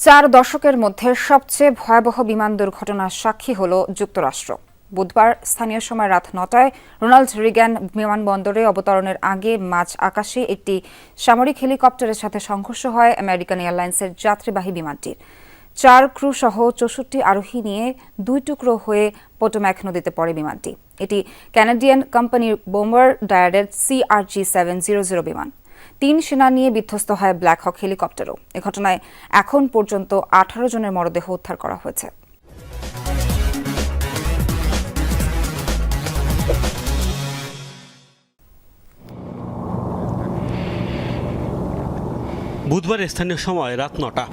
চার দশকের মধ্যে সবচেয়ে ভয়াবহ বিমান দুর্ঘটনার সাক্ষী হল যুক্তরাষ্ট্র। বুধবার স্থানীয় সময় রাত নটায় রোনাল্ড রিগ্যান বিমানবন্দরে অবতরণের আগে মাঝ আকাশে একটি সামরিক হেলিকপ্টারের সাথে সংঘর্ষ হয় আমেরিকান এয়ারলাইন্সের যাত্রীবাহী বিমানটির। চার ক্রু সহ চৌষট্টি আরোহী নিয়ে দুই টুকরো হয়ে পোটোম্যাক নদীতে পড়ে বিমানটি। এটি ক্যানাডিয়ান কোম্পানির বোমার ডায়ারের সিআরজি সেভেন জিরো জিরো বিমান। তিন সেনা নিয়ে বিধ্বস্ত হয় ব্ল্যাক হক হেলিকপ্টারও। এ ঘটনায় এখন পর্যন্ত আঠারো জনের মরদেহ উদ্ধার করা হয়েছে। বুধবার স্থানীয় সময় রাত নটা।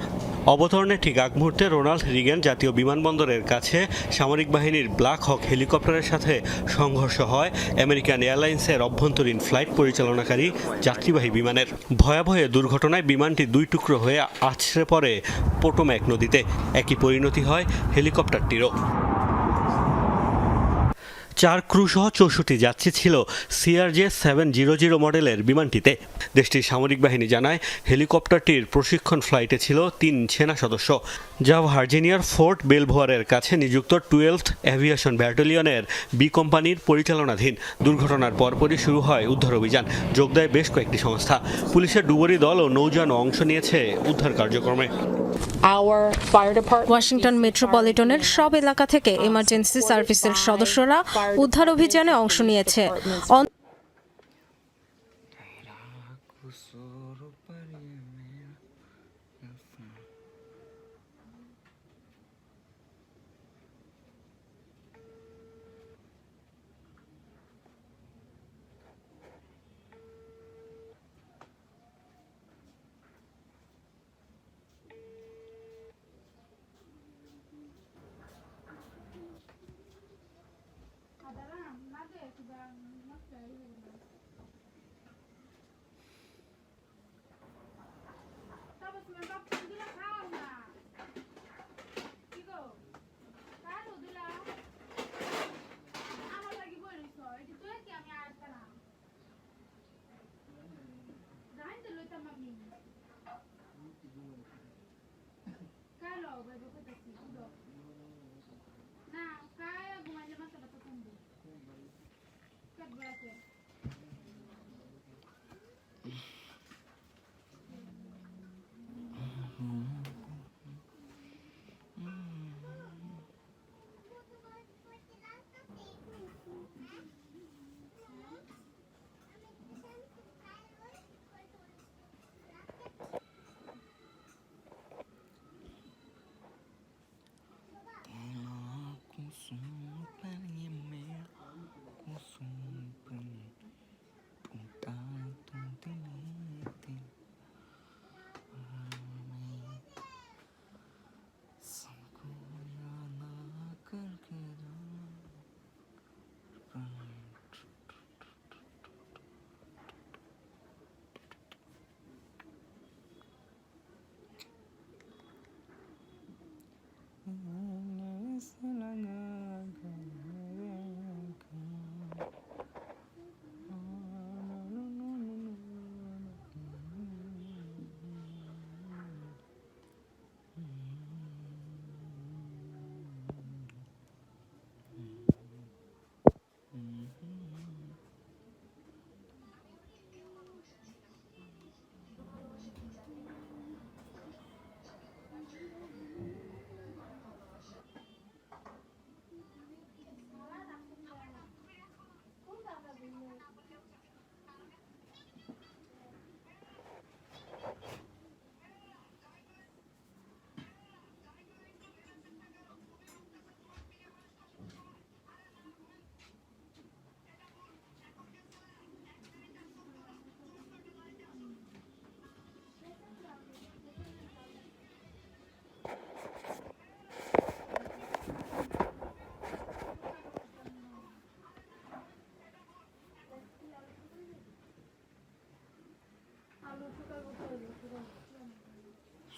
অবতরণের ঠিক আগ মুহূর্তে রোনাল্ড রিগেন জাতীয় বিমানবন্দরের কাছে সামরিক বাহিনীর ব্ল্যাক হক হেলিকপ্টারের সাথে সংঘর্ষ হয়। আমেরিকান এয়ারলাইন্সের অভ্যন্তরীণ ফ্লাইট পরিচালনাকারী যাত্রীবাহী বিমানের। ভয়াবহে দুর্ঘটনায় বিমানটি দুই টুকরো হয়ে আছড়ে পড়ে পোটোম্যাক নদীতে। একই পরিণতি হয় হেলিকপ্টারটিরও। চার ক্রু সহ চৌষট্টি যাত্রী ছিল সিআরজে সেভেন জিরো জিরো মডেলের বিমানটিতে। দেশটির সামরিক বাহিনী জানায় হেলিকপ্টারটির প্রশিক্ষণ ফ্লাইটে ছিল তিন সেনা সদস্য। যা ভার্জিনিয়ার ফোর্ট বেলভোয়ারের কাছে নিযুক্ত টুয়েলভ অ্যাভিয়েশন ব্যাটালিয়নের বি কোম্পানির পরিচালনাধীন। দুর্ঘটনার পরপরই শুরু হয় উদ্ধার অভিযান যোগ দেয় বেশ কয়েকটি সংস্থা। পুলিশের ডুবুরি দল ও নৌযানও অংশ নিয়েছে উদ্ধার কার্যক্রমে। ওয়াশিংটন মেট্রোপলিটনের সব এলাকা থেকে এমার্জেন্সি সার্ভিসের সদস্যরা উদ্ধার অভিযানে অংশ নিয়েছে।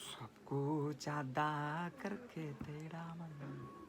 सबको ज़्यादा करके तेरा मन।